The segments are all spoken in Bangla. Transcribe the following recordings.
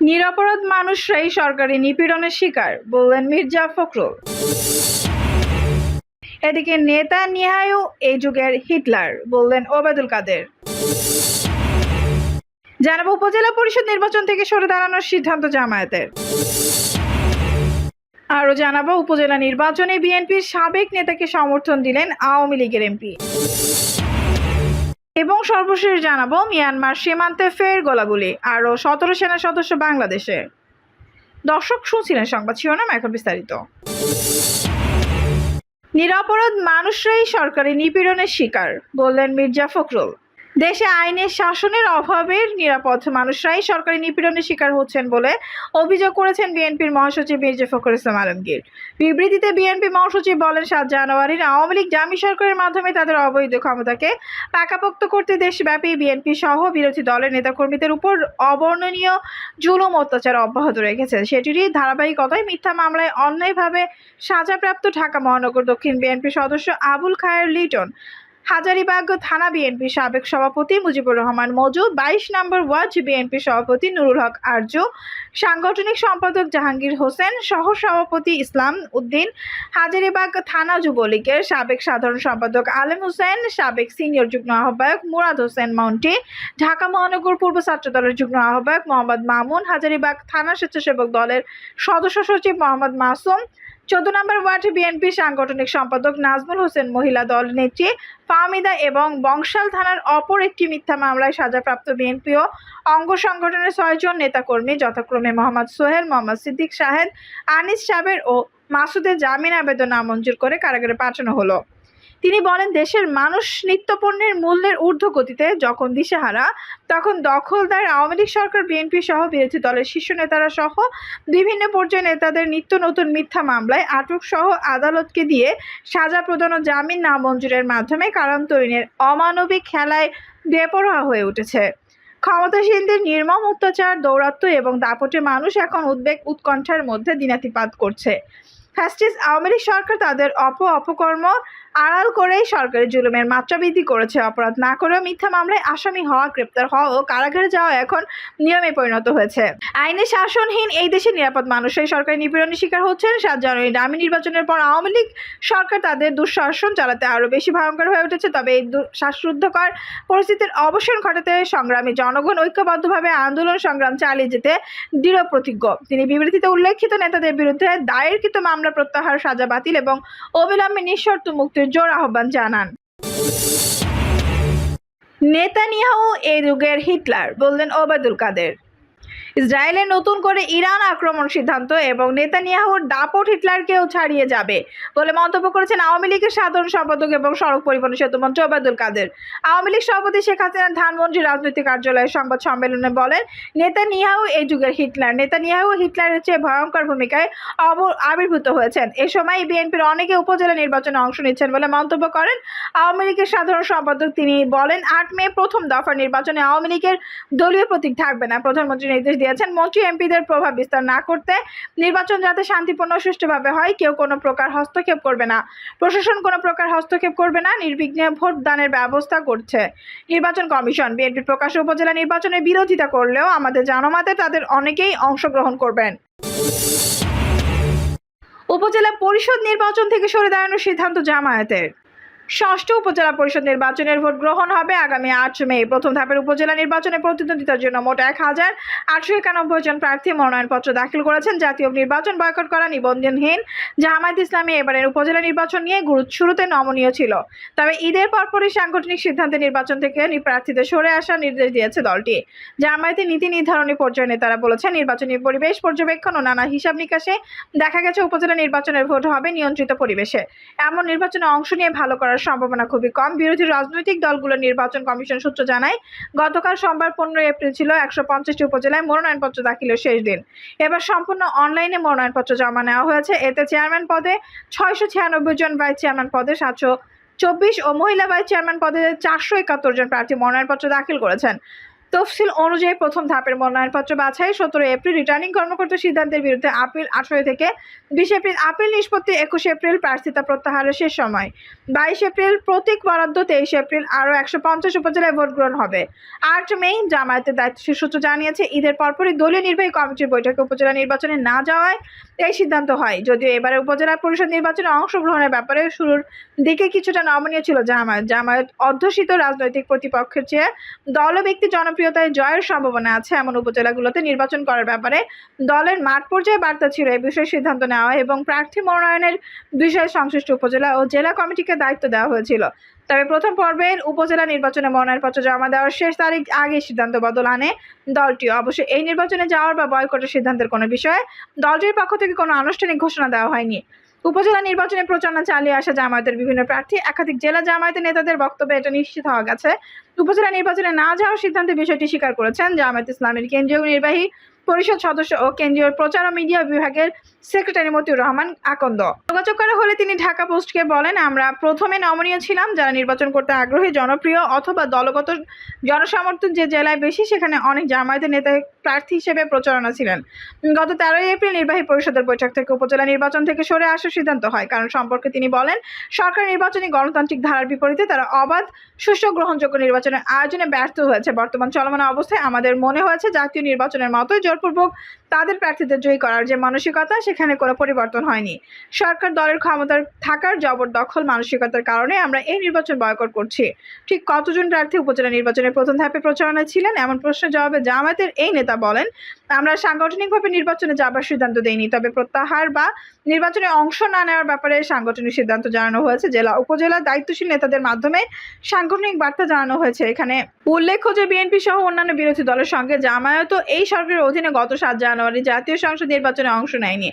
নিরপরাধ মানুষরাই সরকারি নিপীড়নের শিকার, বললেন মির্জা ফখরুল। এদিকে নেতা নিহায়ু এই যুগের হিটলার, বললেন ওবায়দুল কাদের। জানাব উপজেলা পরিষদ নির্বাচন থেকে সরে দাঁড়ানোর সিদ্ধান্ত জামায়াতের। আরও জানাব, উপজেলা নির্বাচনে বিএনপির সাবেক নেতাকে সমর্থন দিলেন আওয়ামী লীগের এমপি। এবং সর্বশেষ জানাব, মিয়ানমার সীমান্তে ফের গোলাগুলি, আরও সতেরো সেনা সদস্য বাংলাদেশে। দর্শক শুনছিলেন সংবাদ শিরোনাম, এখন বিস্তারিত। নিরাপরাধ মানুষরাই সরকারি নিপীড়নের শিকার, বললেন মির্জা ফখরুল। দেশে আইনের শাসনের অভাবের নিরাপদ মানুষরাই সরকারি নিপীড়নের শিকার হচ্ছেন বলে অভিযোগ করেছেন বিএনপির মহাসচিব মির্জা ফখরুল ইসলাম আলমগীর। বিবৃতিতে বিএনপি মহাসচিব বলেন, সাত জানুয়ারির আওয়ামী লীগ জামি সরকারের মাধ্যমে তাদের অবৈধ ক্ষমতাকে পাকাপোক্ত করতে দেশব্যাপী বিএনপি সহ বিরোধী দলের নেতাকর্মীদের উপর অবর্ণনীয় জুলুম অত্যাচার অব্যাহত রেখেছে। সেটিরই ধারাবাহিকতায় মিথ্যা মামলায় অন্যায়ভাবে সাজাপ্রাপ্ত ঢাকা মহানগর দক্ষিণ বিএনপি সদস্য আবুল খায়ের লিটন হাজারিবাগ থানা বিএনপি সাবেক সভাপতি মুজিবুর রহমান মজু বাইশ নম্বর ওয়ার্ড বিএনপি সভাপতি নুরুল হক আর্য সাংগঠনিক সম্পাদক জাহাঙ্গীর হোসেন, সহ সভাপতি ইসলাম উদ্দিন, হাজারিবাগ থানা যুবলীগের সাবেক সাধারণ সম্পাদক আলেম হোসেন, সাবেক সিনিয়র যুগ্ম আহ্বায়ক মুরাদ হোসেন মাউন্টি, ঢাকা মহানগর পূর্ব ছাত্র দলের যুগ্ম আহ্বায়ক মোহাম্মদ মামুন, হাজারিবাগ থানা স্বেচ্ছাসেবক দলের সদস্য সচিব মোহাম্মদ মাসুম চোদ্দ নম্বর ওয়ার্ডে বিএনপি সাংগঠনিক সম্পাদক নাজমুল হোসেন মহিলা দল নেত্রী ফাহমিদা এবং বংশাল থানার অপর একটি মিথ্যা মামলায় সাজাপ্রাপ্ত বিএনপি ও অঙ্গ সংগঠনের ছয়জন নেতাকর্মী, যথাক্রমে মোহাম্মদ সোহেল, মোহাম্মদ সিদ্দিক শাহেদ, আনিস সাবের ও মাসুদের জামিন আবেদন নামঞ্জুর করে কারাগারে পাঠানো হলো। তিনি বলেন, দেশের মানুষ নিত্যপণ্যের মূল্যের ঊর্ধ্বগতিতে যখন দিশেহারা, তখন দখলদার আওয়ামী লীগ সরকার, বিএনপি সহ বিরোধী দলের শীর্ষ নেতারা সহ বিভিন্ন পর্যায়ে নেতাদের নিত্য নতুন মিথ্যা মামলায় আটক সহ আদালতকে দিয়ে সাজা প্রদান ও জামিন নামঞ্জুরের মাধ্যমে কারান্তরীণের অমানবিক খেলায় বেপরোয়া হয়ে উঠেছে। ক্ষমতাসীনদের নির্মম অত্যাচার দৌরাত্ম্য এবং দাপটে মানুষ এখন উদ্বেগ উৎকণ্ঠার মধ্যে দিনাতিপাত করছে। ফ্যাস্টিস আওয়ামী লীগ সরকার তাদের অপ অপকর্ম আড়াল করেই সরকারি জুলুমের মাত্রা বৃদ্ধি করেছে অপরাধ। না করেও মিথ্যা মামলায় আসামি হওয়া, গ্রেপ্তার হওয়া ও কারাগারে যাওয়া এখন নিয়মে পরিণত হয়েছে। আইনে শাসনহীন এই দেশের নিরাপদ মানুষই সরকারি নিপীড়নের শিকার হচ্ছেন সাত জানুয়ারি ডামি নির্বাচনের পর আওয়ামী লীগ সরকার তাদের দুঃশাসন চালাতে আরও বেশি ভয়ঙ্কর হয়ে উঠেছে, তবে এই শ্বাসরুদ্ধকর পরিস্থিতির অবসান ঘটাতে সংগ্রামী জনগণ ঐক্যবদ্ধভাবে আন্দোলন সংগ্রাম চালিয়ে যেতে দৃঢ় প্রতিজ্ঞ। তিনি বিবৃতিতে উল্লেখিত, নেতাদের বিরুদ্ধে দায়েরকৃত মামলা প্রত্যাহার, সাজা বাতিল এবং অবিলম্বে নিঃশর্ত মুক্তির জোর আহ্বান জানান। নেতানিয়াহু এই যুগের হিটলার বললেন ওবায়দুল কাদের। ইসরায়েলের নতুন করে ইরান আক্রমণ সিদ্ধান্ত এবং নেতানিয়াহুর দাপট হিটলারকেও ছাড়িয়ে যাবে বলে মন্তব্য করেছেন আওয়ামী লীগের সাধারণ সম্পাদক এবং সড়ক পরিবহন সেতুমন্ত্রী ওবায়দুল কাদের। আওয়ামী লীগ সভাপতি শেখ হাসিনার ধানমন্ত্রী রাজনৈতিক কার্যালয়ের সংবাদ সম্মেলনে বলেন, নেতানিয়াহু এই যুগের হিটলার। নেতানিয়াহু হিটলারের চেয়ে ভয়ঙ্কর ভূমিকায় আবির্ভূত হয়েছেন। এ সময় বিএনপির অনেকে উপজেলা নির্বাচনে অংশ নিচ্ছেন বলে মন্তব্য করেন আওয়ামী লীগের সাধারণ সম্পাদক। তিনি বলেন, আট মে প্রথম দফার নির্বাচনে আওয়ামী লীগের দলীয় প্রতীক থাকবে না। প্রধানমন্ত্রী নির্দেশ দিয়েছেন মন্ত্রী এমপিদের প্রভাব বিস্তার না করতে। নির্বাচন যাতে শান্তিপূর্ণ সুষ্ঠুভাবে হয়, কেউ কোনো প্রকার হস্তক্ষেপ করবে না। প্রশাসন কোনো প্রকার হস্তক্ষেপ করবে না, নির্বিঘ্নে ভোট দানের ব্যবস্থা করছে। নির্বাচন কমিশন বিএনপি প্রকাশ্য উপজেলা নির্বাচনের বিরোধিতা করলেও আমাদের জানমাতে তাদের অনেকেই অংশগ্রহণ করবেন। উপজেলা পরিষদ নির্বাচন থেকে সরে দাঁড়ানোর সিদ্ধান্ত জামায়াতের। ষষ্ঠ উপজেলা পরিষদ নির্বাচনের ভোট গ্রহণ হবে আগামী আট মে। প্রথম ধাপের উপজেলা নির্বাচনে প্রতিদ্বন্দ্বিতার জন্য মোট এক হাজার আটশো একানব্বই জন প্রার্থী মনোনয়নপত্র দাখিল করেছেন। জাতীয় নির্বাচন বয়কট করা নিবন্ধনহীন জামায়াত ইসলামী এবারের উপজেলা নির্বাচন নিয়ে গুরুত্ব শুরুতে নমনীয় ছিল। তবে ঈদের পরপরই সাংগঠনিক সিদ্ধান্তে নির্বাচন থেকে প্রার্থীদের সরে আসার নির্দেশ দিয়েছে দলটি। জামায়াতের নীতি নির্ধারণী পর্যায়ে নেতারা বলেছেন, নির্বাচনী পরিবেশ পর্যবেক্ষণ ও নানা হিসাব নিকাশে দেখা গেছে উপজেলা নির্বাচনের ভোট হবে নিয়ন্ত্রিত পরিবেশে। এমন নির্বাচনে অংশ নিয়ে ভালো করার সম্ভাবনা খুবই কম। বিরোধী রাজনৈতিক দলগুলো নির্বাচন কমিশন সূত্র জানায়, গতকাল সোমবার পনেরোই এপ্রিল ছিল একশো পঞ্চাশটি উপজেলায় মনোনয়নপত্র দাখিলের শেষ দিন। এবার সম্পূর্ণ অনলাইনে মনোনয়নপত্র জমা নেওয়া হয়েছে। এতে চেয়ারম্যান পদে ছয়শো ছিয়ানব্বই জন ভাইস চেয়ারম্যান পদে সাতশো চব্বিশ ও মহিলা ভাইস চেয়ারম্যান পদে চারশো একাত্তর জন প্রার্থী মনোনয়নপত্র দাখিল করেছেন। তফসিল অনুযায়ী প্রথম ধাপের মনোনয়নপত্র বাছাই সতেরো এপ্রিল রিটার্নিং কর্মকর্তার সিদ্ধান্তের বিরুদ্ধে আপিল আঠারো থেকে বিশ এপ্রিল, আপিল নিষ্পত্তি, একুশে এপ্রিল প্রার্থিতা প্রত্যাহারের শেষ সময়। বাইশ এপ্রিল, প্রতীক বরাদ্দ, তেইশ এপ্রিল আরও একশো পঞ্চাশ উপজেলায় ভোট গ্রহণ হবে। আট মে, জামায়াতের দায়িত্বশীল সূত্র জানিয়েছে, ঈদের পরপরই দলীয় নির্বাহী কমিটির বৈঠকে উপজেলা নির্বাচনে না যাওয়ায় এই সিদ্ধান্ত হয়। যদিও এবারে উপজেলা পরিষদ নির্বাচনে অংশগ্রহণের ব্যাপারে শুরুর দিকে কিছুটা নমনীয় ছিল জামায়াত। জামায়াত অধ্যুষিত রাজনৈতিক প্রতিপক্ষের চেয়ে দল ব্যক্তি জনপ্রিয়তায় জয়ের সম্ভাবনা আছে এমন উপজেলাগুলোতে নির্বাচন করার ব্যাপারে। দলের মাঠ পর্যায়ে বার্তা ছিল এ বিষয়ে সিদ্ধান্ত নেওয়া হয় এবং প্রার্থী মনোনয়নের বিষয়ে সংশ্লিষ্ট উপজেলা ও জেলা কমিটিকে দায়িত্ব দেওয়া হয়েছিল। তবে প্রথম পর্বের উপজেলা নির্বাচনে মনোনয়নপত্র জমা দেওয়ার শেষ তারিখ আগে সিদ্ধান্ত বদল আনে দলটি অবশ্য এই নির্বাচনে যাওয়ার বা বয়কটের সিদ্ধান্তের কোনো বিষয়ে দলটির পক্ষ থেকে কোনো আনুষ্ঠানিক ঘোষণা দেওয়া হয়নি। উপজেলা নির্বাচনে প্রচারণা চালিয়ে আসা জামায়াতের বিভিন্ন প্রার্থী, একাধিক জেলা জামায়াতের নেতাদের বক্তব্যে এটা নিশ্চিত হওয়া গেছে। উপজেলা নির্বাচনে না যাওয়ার সিদ্ধান্তে বিষয়টি স্বীকার করেছেন জামায়াত ইসলামের কেন্দ্রীয় নির্বাহী পরিষদ সদস্য ও কেন্দ্রীয় প্রচার ও মিডিয়া বিভাগের সেক্রেটারি মতিউর রহমান আকন্দ। যোগাযোগ করা হলে তিনি ঢাকা পোস্টকে বলেন, আমরা প্রথমে নমনীয় ছিলাম, যারা নির্বাচন করতে আগ্রহী, জনপ্রিয় অথবা দলগত জনসমর্থন যে জেলায় বেশি, সেখানে অনেক জামায়াতের নেতা প্রার্থী হিসেবে প্রচারণা ছিলেন। গত তেরোই এপ্রিল নির্বাহী পরিষদের বৈঠক থেকে উপজেলা নির্বাচন থেকে সরে আসার সিদ্ধান্ত হয়। কারণ সম্পর্কে তিনি বলেন, সরকার নির্বাচনী গণতান্ত্রিক ধারার বিপরীতে তারা অবাধ, সুষ্ঠু, গ্রহণযোগ্য নির্বাচনের আয়োজনে ব্যর্থ হয়েছে। বর্তমান চলমান অবস্থায় আমাদের মনে হয়েছে, জাতীয় নির্বাচনের মতোই জোরপূর্বক তাদের প্রার্থীদের জয়ী করার যে মানসিকতা সেখানে কোনো পরিবর্তন হয়নি। সরকার দলের ক্ষমতার থাকার জবরদখল মানসিকতার কারণে আমরা এই নির্বাচন বয়কট করছি। ঠিক কতজন প্রার্থী উপজেলা নির্বাচনের প্রথম ধাপে প্রচারণায় ছিলেন? এমন প্রশ্নের জবাবে জামায়াতের এই নেতা বলেন, আমরা সাংগঠনিকভাবে নির্বাচনে যাবার সিদ্ধান্ত দেইনি, তবে প্রত্যাহার বা নির্বাচনে অংশ না নেওয়ার ব্যাপারে সাংগঠনিক সিদ্ধান্ত জানানো হয়েছে। জেলা উপজেলা দায়িত্বশীল নেতাদের মাধ্যমে সাংগঠনিক বার্তা জানানো হয়েছে। এখানে উল্লেখ্য যে বিএনপি সহ অন্যান্য বিরোধী দলের সঙ্গে জামায়াত এই সরকারের অধীনে গত সাত জানুয়ারি জাতীয় সংসদ নির্বাচনে অংশ নেয়নি।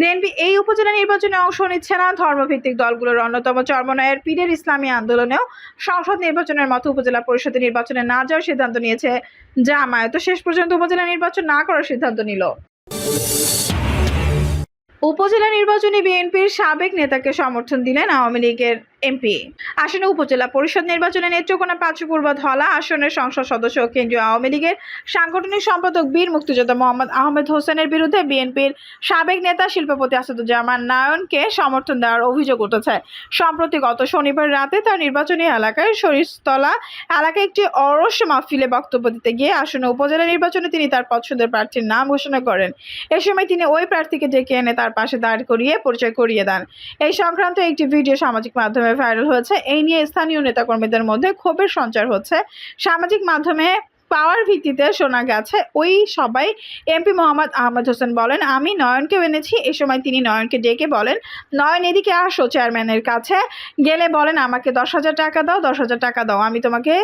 বিএনপি এই উপজেলা নির্বাচনে অংশ নিচ্ছে না। ধর্মভিত্তিক দলগুলোর অন্যতম চর্মনায়ের পীরের ইসলামী আন্দোলনেও সংসদ নির্বাচনের মতো উপজেলা পরিষদের নির্বাচনে না যাওয়ার সিদ্ধান্ত নিয়েছে জামায়াত। শেষ পর্যন্ত উপজেলা নির্বাচন না করার সিদ্ধান্ত নিল। উপজেলা নির্বাচনে বিএনপির সাবেক নেতাকে সমর্থন দিলেন আওয়ামী লীগের এমপি। আসনে উপজেলা পরিষদ নির্বাচনে নেত্রকোনা পাঁচপুর্ব ধলা আসনের সংসদ সদস্য কেন্দ্রীয় আওয়ামী লীগের সাংগঠনিক সম্পাদক বীর মুক্তিযোদ্ধা মোহাম্মদ আহমেদ হোসেনের বিরুদ্ধে বিএনপির সাবেক নেতা শিল্পপতি আসাদুজ্জামান নায়নকে সমর্থন দেওয়ার অভিযোগ উঠেছে। সম্প্রতি গত শনিবার রাতে তার নির্বাচনী এলাকায় সরিষতলা এলাকায় একটি অরস মাহফিলে বক্তব্য দিতে গিয়ে আসনে উপজেলা নির্বাচনে তিনি তার পছন্দের প্রার্থীর নাম ঘোষণা করেন। এ সময় তিনি ওই প্রার্থীকে ডেকে এনে তার পাশে দাঁড় করিয়ে পরিচয় করিয়ে দেন। এই সংক্রান্ত একটি ভিডিও সামাজিক মাধ্যমে ভাইরাল হয়েছে। এই নিয়ে স্থানীয় নেতাকর্মীদের মধ্যে ক্ষোভের সঞ্চার হচ্ছে। সামাজিক মাধ্যমে পাওয়ার ভিত্তিতে শোনা গেছে, ওই সবাই এমপি মোহাম্মদ আহমদ হোসেন বলেন, আমি নয়নকে এনেছি। এ সময় তিনি নয়নকে ডেকে বলেন, নয়ন, এদিকে আসো চেয়ারম্যানের কাছে। গেলে বলেন, আমাকে দশ হাজার টাকা দাও, দশ হাজার টাকা দাও, আমি তোমাকে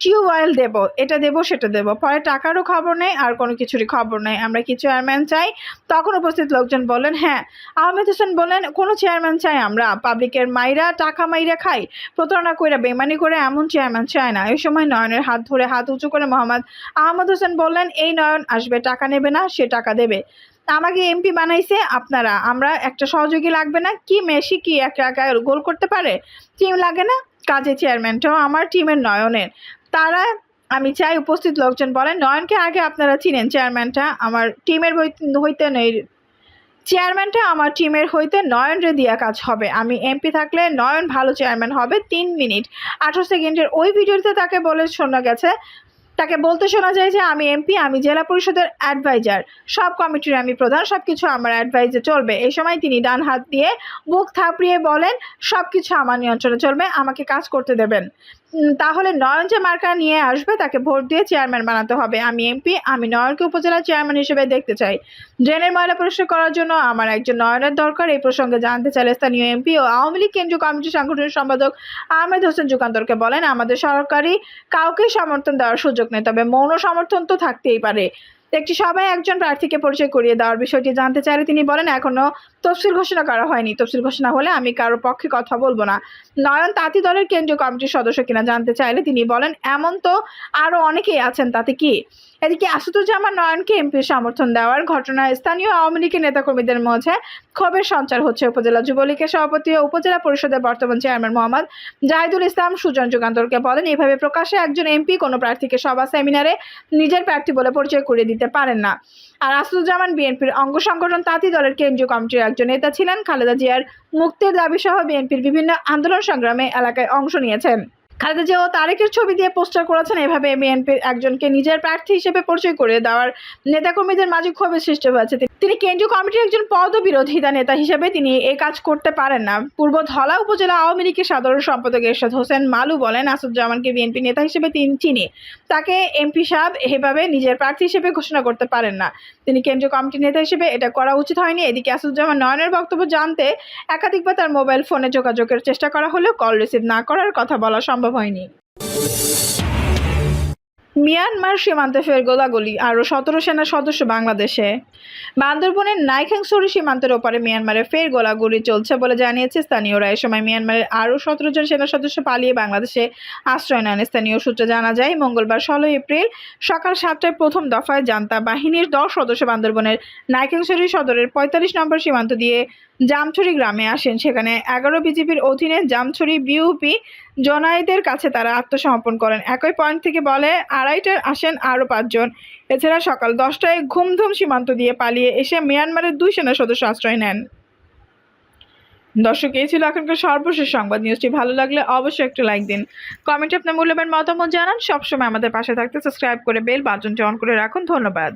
টিউবওয়েল দেবো, এটা দেবো, সেটা দেবো। পরে টাকারও খবর নেই, আর কোনো কিছুরই খবর নেই। আমরা কি চেয়ারম্যান চাই? তখন উপস্থিত লোকজন বললেন হ্যাঁ। আহমেদ হোসেন বললেন কোনো চেয়ারম্যান চাই আমরা, পাবলিকের মাইরা, টাকা মাইরা খাই। প্রতারণা কইরা বেমানি করে এমন চেয়ারম্যান চায় না। এই সময় নয়নের হাত ধরে হাত উঁচু করে মোহাম্মদ আহমদ আহমদ হোসেন বললেন, এই নয়ন আসবে, টাকা নেবে না, সে টাকা দেবে। আমাকে এমপি বানাইছে আপনারা, আমরা একটা সহযোগী লাগবে না? কি মেসি কি একা একা গোল করতে পারে? টিম লাগে না? কাজে চেয়ারম্যানটাও আমার টিমের নয়নের। তারা, আমি চাই উপস্থিত লোকজন বলেন, নয়নকে আগে আপনারা চিনেন, চেয়ারম্যানটা আমার টিমের হইতে- নেই। চেয়ারম্যানটা আমার টিমের হইতে নয়ন রে দিয়া কাজ হবে। আমি এমপি থাকলে নয়ন ভালো চেয়ারম্যান হবে তিন মিনিট। আঠারো সেকেন্ডের ওই ভিডিওতে তাকে বলে শোনা গেছে তাকে বলতে শোনা যায় যে আমি এমপি আমি জেলা পরিষদের অ্যাডভাইজার সব কমিটির আমি প্রধান সব কিছু আমার অ্যাডভাইজে চলবে। এই সময় তিনি ডান হাত দিয়ে বুক থাপড়িয়ে বলেন সব কিছু আমার নিয়ন্ত্রণে চলবে, আমাকে কাজ করতে দেবেন। তাহলে নয়ন যে মার্কা নিয়ে আসবে, তাকে ভোট দিয়ে চেয়ারম্যান বানাতে হবে। আমি এমপি আমি নয়নকে উপজেলা চেয়ারম্যান হিসেবে দেখতে চাই। ড্রেনের ময়লা পরিষ্কার করার জন্য আমার একজন নয়নের দরকার। এই প্রসঙ্গে জানতে চাইলে স্থানীয় এমপি ও আওয়ামী লীগ কেন্দ্রীয় কমিটির সাংগঠনিক সম্পাদক আহমেদ হোসেন যুগান্তরকে বলেন, আমাদের সরকারি কাউকে সমর্থন দেওয়ার সুযোগ নেই, তবে মৌন সমর্থন তো থাকতেই পারে। একটি সভায় একজন প্রার্থীকে পরিচয় করিয়ে দেওয়ার বিষয়টি জানতে চাইলে তিনি বলেন, এখনও তফসিল ঘোষণা করা হয়নি। তফসিল ঘোষণা হলে আমি কারোর পক্ষে কথা বলব না। নয়ন তাঁতি দলের কেন্দ্রীয় কমিটির সদস্য কিনা জানতে চাইলে তিনি বলেন, এমন তো আরও অনেকেই আছেন, তাতে কি এদিকে আসাদুজ্জামান নয়নকে এমপির সমর্থন দেওয়ার ঘটনায় স্থানীয় আওয়ামী লীগের নেতাকর্মীদের মধ্যে ক্ষোভের সঞ্চার হচ্ছে উপজেলা যুবলীগের সভাপতি ও উপজেলা পরিষদের বর্তমান চেয়ারম্যান মোহাম্মদ জাহিদুল ইসলাম। সুজন যুগান্তরকে বলেন, এভাবে প্রকাশ্যে একজন এমপি কোনো প্রার্থীকে সভা, সেমিনারে নিজের প্রার্থী বলে পরিচয় করিয়ে দিতে পারেন না। আর আসাদুজ্জামান বিএনপির অঙ্গ সংগঠন তাঁতি দলের কেন্দ্রীয় কমিটির একজন নেতা ছিলেন খালেদা জিয়ার মুক্তির দাবি সহ বিএনপির বিভিন্ন আন্দোলন সংগ্রামে এলাকায় অংশ নিয়েছেন। খালেদা জিয়া ও তারেকের ছবি দিয়ে পোস্টার করেছেন। এভাবে বিএনপির একজনকে নিজের প্রার্থী হিসেবে পরিচয় করে দেওয়ার নেতাকর্মীদের মাঝে ক্ষোভের সৃষ্টি হয়েছে। তিনি কেন্দ্রীয় কমিটির একজন পদবিরোধিতা নেতা হিসেবে তিনি এ কাজ করতে পারেন না। পূর্ব ধলা উপজেলা আওয়ামী লীগের সাধারণ সম্পাদক এরশাদ হোসেন মালু বলেন, আসাদুজ্জামানকে বিএনপি নেতা হিসেবে তিনি চিনি। তাকে এমপি সাহেব এভাবে নিজের প্রার্থী হিসেবে ঘোষণা করতে পারেন না। তিনি কেন্দ্রীয় কমিটির নেতা হিসেবে এটা করা উচিত হয়নি। এদিকে আসাদুজ্জামান নয়নের বক্তব্য জানতে একাধিকবার তার মোবাইল ফোনে যোগাযোগের চেষ্টা করা হলেও কল রিসিভ না করার কথা বলা সম্ভব হয়নি। মিয়ানমার সীমান্তে ফের গোলাগুলি আরও সতেরো সেনা সদস্য বাংলাদেশে। বান্দরবনের নাইখাংসরি সীমান্তের ওপারে মিয়ানমারে ফের গোলাগুলি চলছে বলে জানিয়েছে স্থানীয়রা। এ সময় মিয়ানমারের আরও সতেরো জন সেনা সদস্য পালিয়ে বাংলাদেশে আশ্রয় নেন। স্থানীয় সূত্রে জানা যায়, মঙ্গলবার ষোলো এপ্রিল সকাল সাতটায় প্রথম দফায় জান্তা বাহিনীর দশ সদস্য বান্দরবনের নাইখাংসরি সদরের পঁয়তাল্লিশ নম্বর সীমান্ত দিয়ে জামছড়ি গ্রামে আসেন। সেখানে এগারো বিজেপির অধীনে জামছড়ি বিউপি জনায়েদের কাছে তারা আত্মসমর্পণ করেন। একই পয়েন্ট থেকে বলে আড়াইটার আসেন আরও পাঁচজন। এছাড়া সকাল দশটায় ঘুমধুম সীমান্ত দিয়ে পালিয়ে এসে মিয়ানমারের দুই সেনা সদস্য আশ্রয় নেন। দর্শক, এই ছিল এখনকার সর্বশেষ সংবাদ। নিউজটি ভালো লাগলে অবশ্যই একটু লাইক দিন। কমেন্টে আপনার মূল্যবান মতামত জানান। সবসময় আমাদের পাশে থাকতে সাবস্ক্রাইব করে বেল বাটনটি অন করে রাখুন। ধন্যবাদ।